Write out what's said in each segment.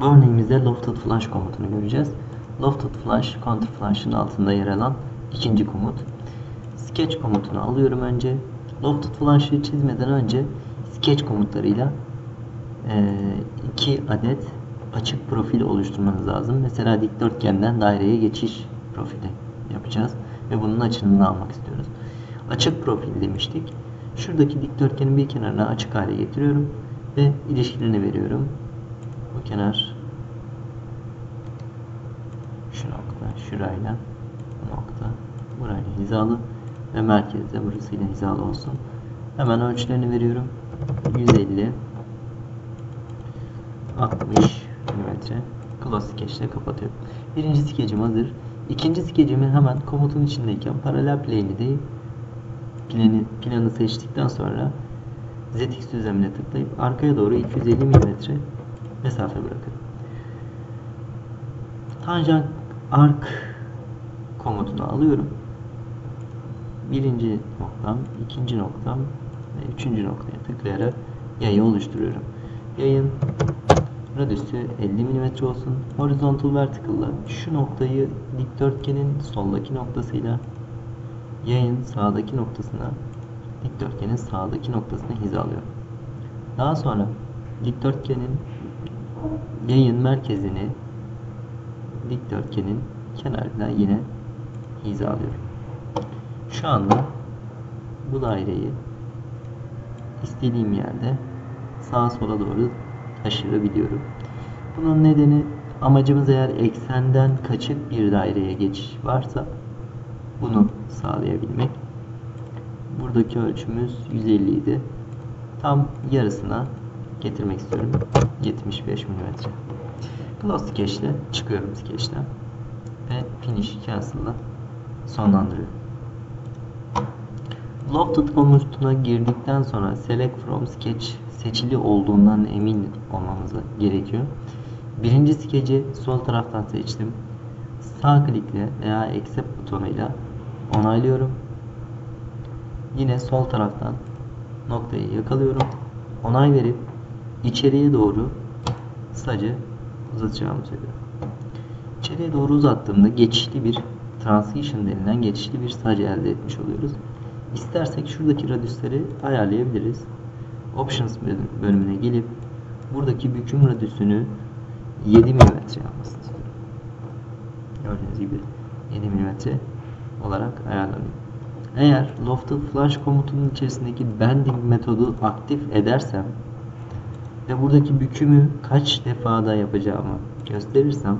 Bu örneğimizde lofted flash komutunu göreceğiz. Lofted flash, counter flash'ın altında yer alan ikinci komut. Sketch komutunu alıyorum önce. Lofted flash'ı çizmeden önce sketch komutlarıyla e, iki adet açık profil oluşturmanız lazım. Mesela dikdörtgenden daireye geçiş profili yapacağız ve bunun açılımını almak istiyoruz. Açık profil demiştik. Şuradaki dikdörtgenin bir kenarına açık hale getiriyorum ve ilişkilerini veriyorum. Kenar şu nokta şurayla bu nokta burayla hizalı ve merkezde burasıyla hizalı olsun. Hemen ölçülerini veriyorum. 150 60 mm klasik skeçle kapatıyorum. Birinci skecim hazır. İkinci skecimi hemen komutun içindeyken paralel plane'i değil planı, planı seçtikten sonra ZX düzlemine tıklayıp arkaya doğru 250 mm mesafe bırakın. Tanjant arc komutunu alıyorum. Birinci noktam, ikinci noktam ve üçüncü noktaya tıklayarak yayı oluşturuyorum. Yayın radüsü 50 mm olsun. Horizontal vertical'la şu noktayı dikdörtgenin soldaki noktasıyla yayın sağdaki noktasına dikdörtgenin sağdaki noktasına hizalıyorum. Daha sonra dikdörtgenin yayın merkezini dikdörtgenin kenarına yine hizalıyorum. Şu anda bu daireyi istediğim yerde sağa sola doğru taşırabiliyorum. Bunun nedeni amacımız eğer eksenden kaçık bir daireye geçiş varsa bunu sağlayabilmek. Buradaki ölçümüz 150 idi. Tam yarısına getirmek istiyorum. 75 mm. Close sketch ile çıkıyorum sketch'ten ve finish cancel'la sonlandırıyorum. Lofted komutuna girdikten sonra select from sketch seçili olduğundan emin olmamız gerekiyor. Birinci skeci sol taraftan seçtim. Sağ klikle veya accept butonuyla onaylıyorum. Yine sol taraftan noktayı yakalıyorum. Onay verip içeriye doğru sacı uzatacağımı söylüyorum. İçeriye doğru uzattığımda geçişli bir transition denilen geçişli bir sac elde etmiş oluyoruz. İstersek şuradaki radüsleri ayarlayabiliriz. Options bölümüne gelip buradaki büküm radüsünü 7 mm yapmasını istiyorum. Gördüğünüz gibi 7 mm olarak ayarlanıyor. Eğer lofted flash komutunun içerisindeki bending metodu aktif edersem ve buradaki bükümü kaç defada yapacağımı gösterirsem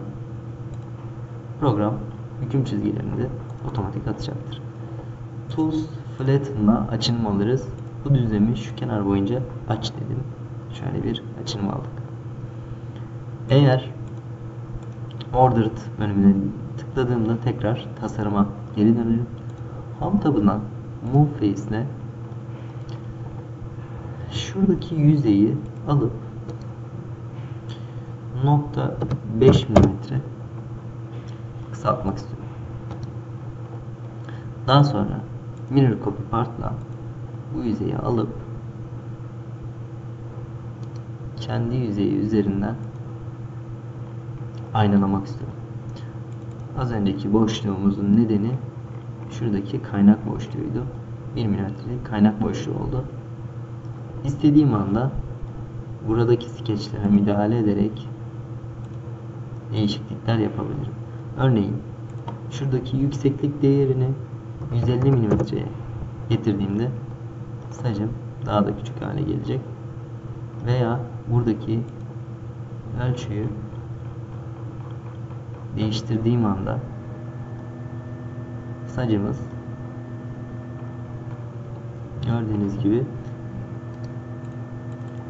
program büküm çizgilerini de otomatik atacaktır. Tools Flatten'la açınma alırız. Bu düzlemi şu kenar boyunca aç dedim. Şöyle bir açınma aldık. Eğer Ordered bölümüne tıkladığımda tekrar tasarıma geri dönerim. Home tabına Move Face ile şuradaki yüzeyi alıp nokta 5 mm kısaltmak istiyorum. Daha sonra Mirror Copy Part'la bu yüzeyi alıp kendi yüzeyi üzerinden aynalamak istiyorum. Az önceki boşluğumuzun nedeni şuradaki kaynak boşluğuydu. 1 milimetrelik kaynak boşluğu oldu. İstediğim anda buradaki skeçlere müdahale ederek değişiklikler yapabilirim. Örneğin şuradaki yükseklik değerini 150 milimetreye getirdiğimde sacım daha da küçük hale gelecek. Veya buradaki ölçüyü değiştirdiğim anda sacımız gördüğünüz gibi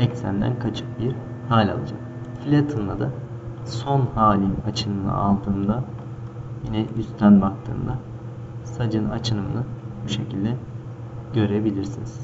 eksenden kaçık bir hal alacak. Flatten'la da son halin açınını aldığımda yine üstten baktığımda sacın açınımını bu şekilde görebilirsiniz.